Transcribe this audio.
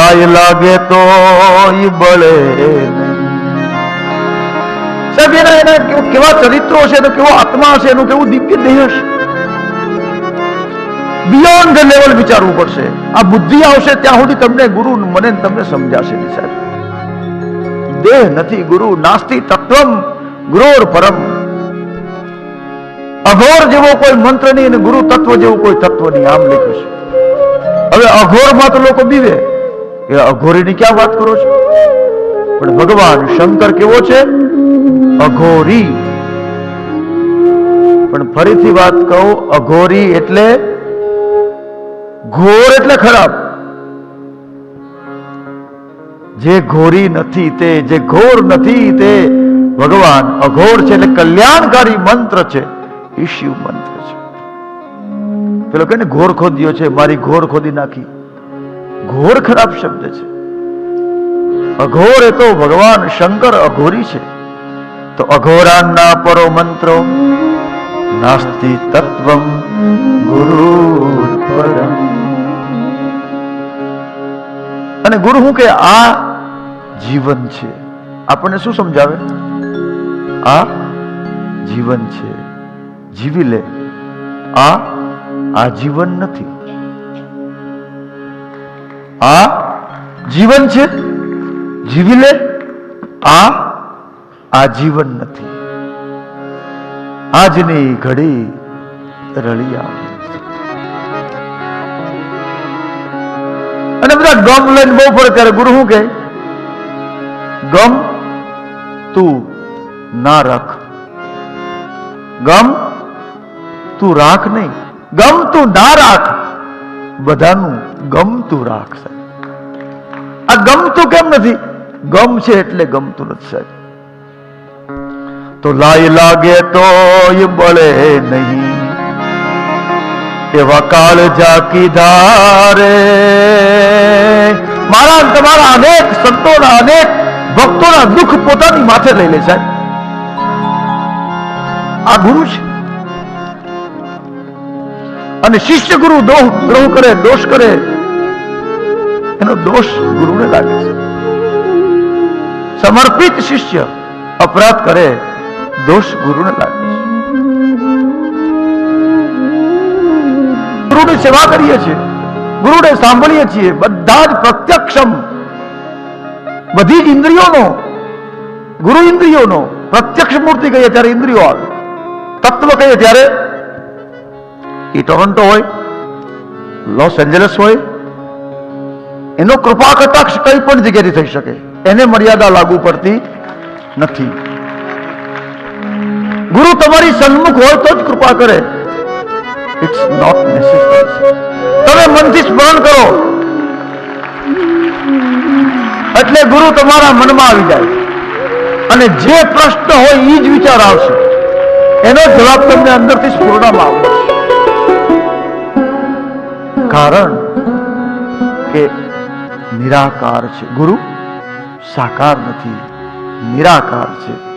લાય લાગે તો બળે સાહેબ, એના એના કેવા ચરિત્રો હશે એનો કેવો આત્મા હશે એનું કેવું દિવ્ય દેહ હશે બિયોન્ડ લેવલ વિચારવું પડશે. આ બુદ્ધિ આવશે ત્યાં સુધી તમને ગુરુ મને તમને સમજાશે સાહેબ. દેહ નથી, ગુરુ નાસ્તિ તત્વમ ગુરોર પરમ. અઘોર જેવો કોઈ મંત્ર નહીં અને ગુરુ તત્વ જેવું કોઈ તત્વ નહીં, આમ લખ્યું છે. હવે અઘોરમાં તો લોકો બીવે. કે અઘોરીની ક્યાં વાત કરો છો? પણ ભગવાન શંકર કેવો છે? અઘોરી. પણ ફરીથી વાત કહું, અઘોરી એટલે ઘોર એટલે ખરાબ. જે ઘોરી નથી તે, જે ઘોર નથી તે ભગવાન અઘોર છે એટલે કલ્યાણકારી મંત્ર છે એ શિવ મંત્ર છે. પેલો કે ને ઘોર ખોદ્યો છે, મારી ઘોર ખોદી નાખી. ઘોર ખરાબ શબ્દ છે. અઘોર એ તો ભગવાન શંકર અઘોરી છે. તો અઘોરાના પરો મંત્રો, નાસ્તિ તત્વમ ગુરુ અને ગુરુ હું કે આ જીવન છે. આપણને શું સમજાવે? આ જીવન છે. જીવી લે. આ આ જીવન નથી. આ જીવન છે? જીવી લે? આ આ જીવન નથી. આજની ઘડી રળી આવે. અને બધા ગમ લઈને બહુ ફરે ત્યારે ગુરુ શું કે ગમ તું ના રાખ. ગમ તું રાખ નહીં. ગમ તું ના રાખ. બધાનું ગમતું રાખ સાહેબ આ ગમતું કેમ નથી? ગમ છે એટલે ગમતું નથી સાહેબ. તો લાય લાગે તો એ બળે નહીં. એવા કાળ જાકી ધારે. મારા તમારા અનેક સંતોના, અનેક ભક્તોના દુઃખ પોતાની માથે લઈ લે સાહેબ. આ ગુરુ છે. અને શિષ્ય ગુરુ દ્રોહ કરે, દોષ કરે, એનો દોષ ગુરુને લાગે છે. સમર્પિત શિષ્ય અપરાધ કરે, દોષ ગુરુને લાગે છે. ગુરુની સેવા કરીએ છીએ, ગુરુને સાંભળીએ છીએ, બધા જ પ્રત્યક્ષમ, બધી જ ઇન્દ્રિયોનો, ગુરુ ઇન્દ્રિયોનો, પ્રત્યક્ષ મૂર્તિ કહીએ ત્યારે ઇન્દ્રિયો આવે. તત્વ કહીએ ત્યારે એ ટોરન્ટો હોય, લોસ એન્જલસ હોય, એનો કૃપા કટાક્ષ કઈ પણ જગ્યાએ થઈ શકે, એને મર્યાદા લાગુ પડતી નથી. ગુરુ તમારી સન્મુખ હોય તો જ કૃપા કરે. ઇટ્સ નોટ નેસેસરી તમે મનથી સ્મરણ કરો. એટલે ગુરુ તમારા મનમાં આવી જાય. અને જે પ્રશ્ન હોય એ જ વિચાર આવશે. એનો જવાબ તમને અંદરથી સ્ફૂર્ણમાં આવશે. કારણ કે નિરાકાર છે. ગુરુ સાકાર નથી નિરાકાર છે.